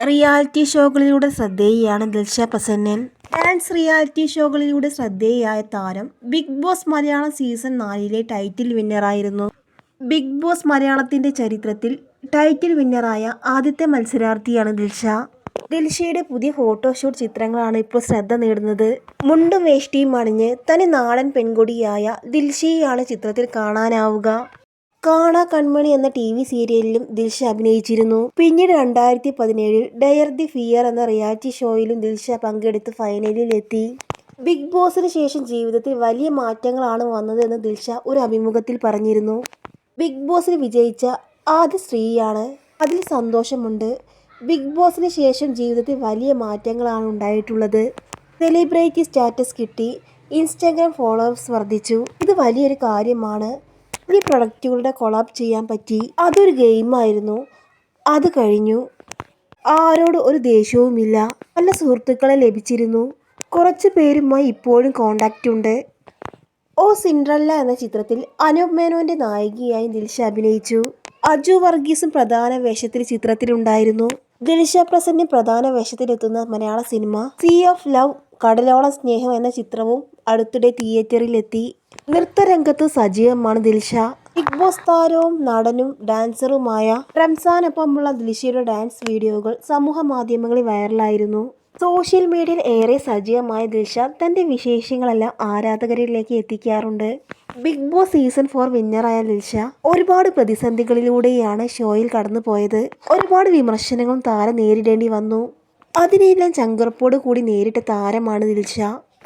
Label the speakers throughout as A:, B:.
A: Reality ഷോകളിലൂടെ ശ്രദ്ധേയയാണ് Dilsha Prasannan. Dance reality ഷോകളിലൂടെ ശ്രദ്ധേയയായ താരം ബിഗ് ബോസ് മലയാളം സീസൺ നാലിലെ ടൈറ്റിൽ വിന്നറായിരുന്നു. ബിഗ് ബോസ് മലയാളത്തിന്റെ ചരിത്രത്തിൽ ടൈറ്റിൽ വിന്നറായ ആദ്യത്തെ മത്സരാർത്ഥിയാണ് ദിൽഷ. ദിൽഷയുടെ പുതിയ ഫോട്ടോഷൂട്ട് ചിത്രങ്ങളാണ് ഇപ്പോൾ ശ്രദ്ധ നേടുന്നത്. മുണ്ടും വേഷ്ടിയും അണിഞ്ഞ് തനി നാടൻ പെൺകൊടിയായ ദിൽഷയെയാണ് ചിത്രത്തിൽ കാണാനാവുക. കാണാ കൺമണി എന്ന ടി വി സീരിയലിലും ദിൽഷ അഭിനയിച്ചിരുന്നു. പിന്നീട് രണ്ടായിരത്തി പതിനേഴിൽ ഡയർ ദി ഫിയർ എന്ന റിയാലിറ്റി ഷോയിലും ദിൽഷ പങ്കെടുത്ത് ഫൈനലിൽ എത്തി ബിഗ് ബോസിന് ശേഷം ജീവിതത്തിൽ വലിയ മാറ്റങ്ങളാണ് വന്നതെന്ന് ദിൽഷ ഒരു അഭിമുഖത്തിൽ പറഞ്ഞിരുന്നു. ബിഗ് ബോസിൽ വിജയിച്ച ആദ്യ സ്ത്രീയാണ്. അതിൽ സന്തോഷമുണ്ട്. ബിഗ് ബോസിന് ശേഷം ജീവിതത്തിൽ വലിയ മാറ്റങ്ങളാണ് ഉണ്ടായിട്ടുള്ളത്. സെലിബ്രിറ്റി സ്റ്റാറ്റസ് കിട്ടി. ഇൻസ്റ്റാഗ്രാം ഫോളോവേഴ്സ് വർദ്ധിച്ചു. ഇത് വലിയൊരു കാര്യമാണ്. ഈ പ്രൊഡക്റ്റുകളുടെ കൊളാബ് ചെയ്യാൻ പറ്റി. അതൊരു ഗെയിമായിരുന്നു അത് കഴിഞ്ഞു. ആരോട് ഒരു ദേഷ്യവുമില്ല. നല്ല സുഹൃത്തുക്കളെ ലഭിച്ചിരുന്നു. കുറച്ച് പേരുമായി ഇപ്പോഴും കോണ്ടാക്റ്റ് ഉണ്ട്. ഓ സിൻഡ്രല്ല എന്ന ചിത്രത്തിൽ അനൂപ് മേനോന്റെ നായികയായി ദിൽഷ അഭിനയിച്ചു. അജു വർഗീസും പ്രധാന വേഷത്തിൽ ചിത്രത്തിലുണ്ടായിരുന്നു. ദിൽഷ പ്രസന്റ് പ്രധാന വേഷത്തിലെത്തുന്ന മലയാള സിനിമ സീ ഓഫ് ലവ് കടലോള സ്നേഹം എന്ന ചിത്രവും അടുത്തിടെ തിയേറ്ററിലെത്തി. നൃത്തരംഗത്ത് സജീവമാണ് ദിൽഷ. ബിഗ് ബോസ് താരവും നടനും ഡാൻസറുമായ റംസാനൊപ്പമുള്ള ദിൽഷയുടെ ഡാൻസ് വീഡിയോകൾ സമൂഹ മാധ്യമങ്ങളിൽ വൈറലായിരുന്നു. സോഷ്യൽ മീഡിയയിൽ ഏറെ സജീവമായ ദിൽഷ തന്റെ വിശേഷങ്ങളെല്ലാം ആരാധകരിലേക്ക് എത്തിക്കാറുണ്ട്. ബിഗ് ബോസ് സീസൺ ഫോർ വിന്നറായ ദിൽഷ ഒരുപാട് പ്രതിസന്ധികളിലൂടെയാണ് ഷോയിൽ കടന്നു പോയത്. ഒരുപാട് വിമർശനങ്ങളും താരം നേരിടേണ്ടി വന്നു. അതിനെല്ലാം ചങ്കുറപ്പോട് കൂടി നേരിട്ട താരമാണ് ദിൽഷ.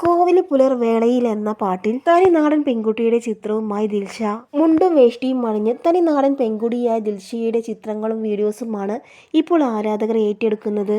A: കോവിൽ പുലർ വേളയിൽ എന്ന പാട്ടിൽ തനി നാടൻ പെൺകുട്ടിയുടെ ചിത്രവുമായി ദിൽഷ. മുണ്ടും വേഷ്ടിയും അണിഞ്ഞ് തനി നാടൻ പെൺകുട്ടിയായ ദിൽഷയുടെ ചിത്രങ്ങളും വീഡിയോസുമാണ് ഇപ്പോൾ ആരാധകർ ഏറ്റെടുക്കുന്നത്.